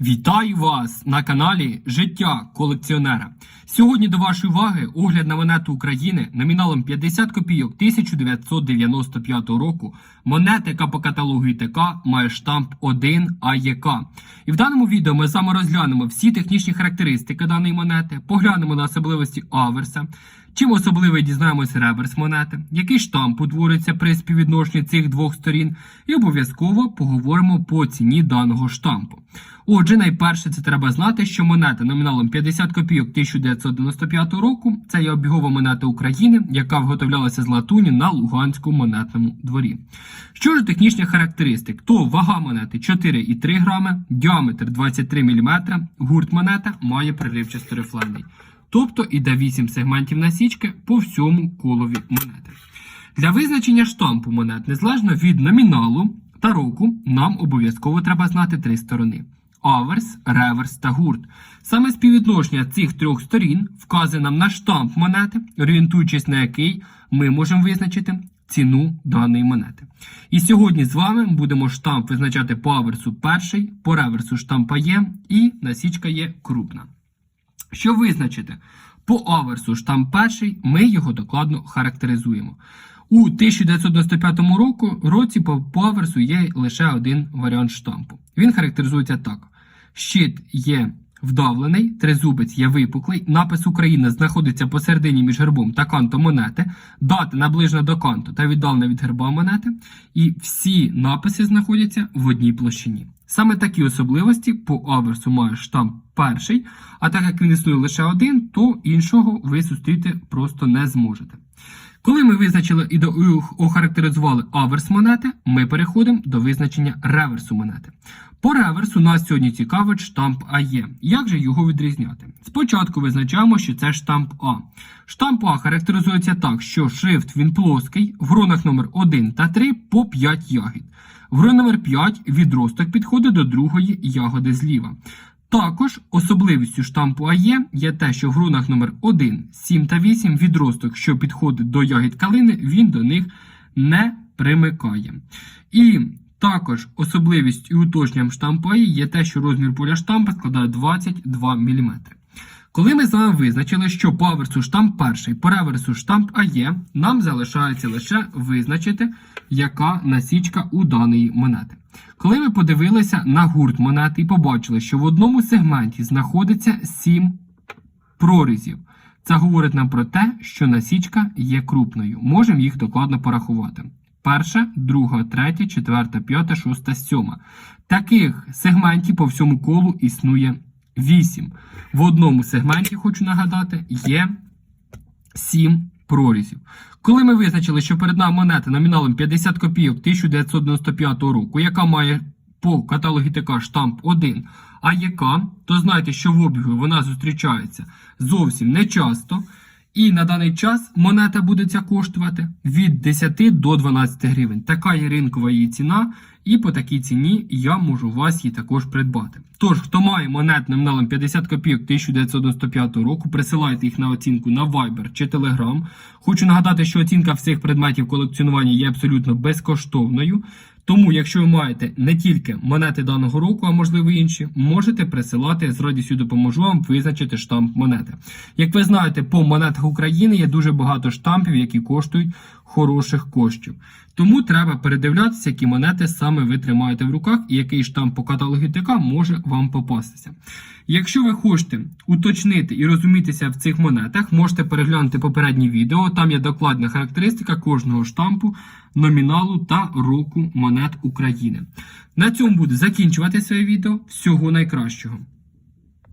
Вітаю вас на каналі Життя колекціонера. Сьогодні до вашої уваги огляд на монету України номіналом 50 копійок 1995 року. Монета, яка по каталогу ІТК має штамп 1 АЄК. І в даному відео ми вами розглянемо всі технічні характеристики даної монети, поглянемо на особливості аверса, чим особливий дізнаємось реверс монети, який штамп утворюється при співвідношенні цих двох сторін, і обов'язково поговоримо по ціні даного штампу. Отже, найперше це треба знати, що монета номіналом 50 копійок 1995 року це є обігова монета України, яка виготовлялася з латуні на Луганському монетному дворі. Що ж технічних характеристик, то вага монети 4,3 грами, діаметр 23 мм, гурт монета має приривчасто рифлений. Тобто іде 8 сегментів насічки по всьому колові монети. Для визначення штампу монет, незалежно від номіналу та року, нам обов'язково треба знати три сторони: аверс, реверс та гурт. Саме співвідношення цих трьох сторін вказує нам на штамп монети, орієнтуючись на який ми можемо визначити ціну даної монети. І сьогодні з вами будемо штамп визначати по аверсу перший, по реверсу штампа є і насічка є крупна. Щоб визначити по аверсу штамп перший, ми його докладно характеризуємо. У 1995 року, році по, по аверсу є лише один варіант штампу. Він характеризується так: щит є вдавлений, тризубець є випуклий, напис Україна знаходиться посередині між гербом та кантом монети, дата наближена до канту та віддалена від герба монети, і всі написи знаходяться в одній площині. Саме такі особливості по аверсу має штамп перший, а так як він існує лише один, то іншого ви зустріти просто не зможете. Коли ми визначили і до- охарактеризували аверс монети, ми переходимо до визначення реверсу монети. По реверсу нас сьогодні цікавить штамп АЕ. Як же його відрізняти? Спочатку визначаємо, що це штамп А. Штамп А характеризується так, що шрифт він плоский, в гронах номер 1 та 3 по 5 ягід. В номер 5 відросток підходить до другої ягоди зліва. Також особливістю штампу АЕ є те, що в грунах номер 1, 7 та 8 відросток, що підходить до ягід калини, він до них не примикає. І також особливість і уточненням штампу АЕ є те, що розмір поля штампа складає 22 мм. Коли ми з вами визначили, що по аверсу штамп перший, по реверсу штамп АЕ, нам залишається лише визначити, яка насічка у даної монети. Коли ми подивилися на гурт монети і побачили, що в одному сегменті знаходиться 7 прорізів, це говорить нам про те, що насічка є крупною. Можемо їх докладно порахувати. Перша, друга, третя, четверта, п'ята, шоста, сьома. Таких сегментів по всьому колу існує 8. В одному сегменті, хочу нагадати, є 7 прорізів. Коли ми визначили, що перед нами монета номіналом 50 копійок 1995 року, яка має по каталогі ТК штамп 1, а яка, то знайте, що в обігу вона зустрічається зовсім не часто. І на даний час монета буде ця коштувати від 10 до 12 гривень. Така є ринкова її ціна, і по такій ціні я можу вас її також придбати. Тож, хто має монет номіналом 50 копійок 1995 року, присилайте їх на оцінку на Viber чи Telegram. Хочу нагадати, що оцінка всіх предметів колекціонування є абсолютно безкоштовною. Тому, якщо ви маєте не тільки монети даного року, а можливо інші, можете присилати з радістю допоможу вам визначити штамп монети. Як ви знаєте, по монетах України є дуже багато штампів, які коштують хороших коштів. Тому треба передивлятися, які монети саме ви тримаєте в руках і який штамп по каталогу ТК може вам попастися. Якщо ви хочете уточнити і розумітися в цих монетах, можете переглянути попереднє відео. Там є докладна характеристика кожного штампу, номіналу та року монет України. На цьому буду закінчувати своє відео. Всього найкращого!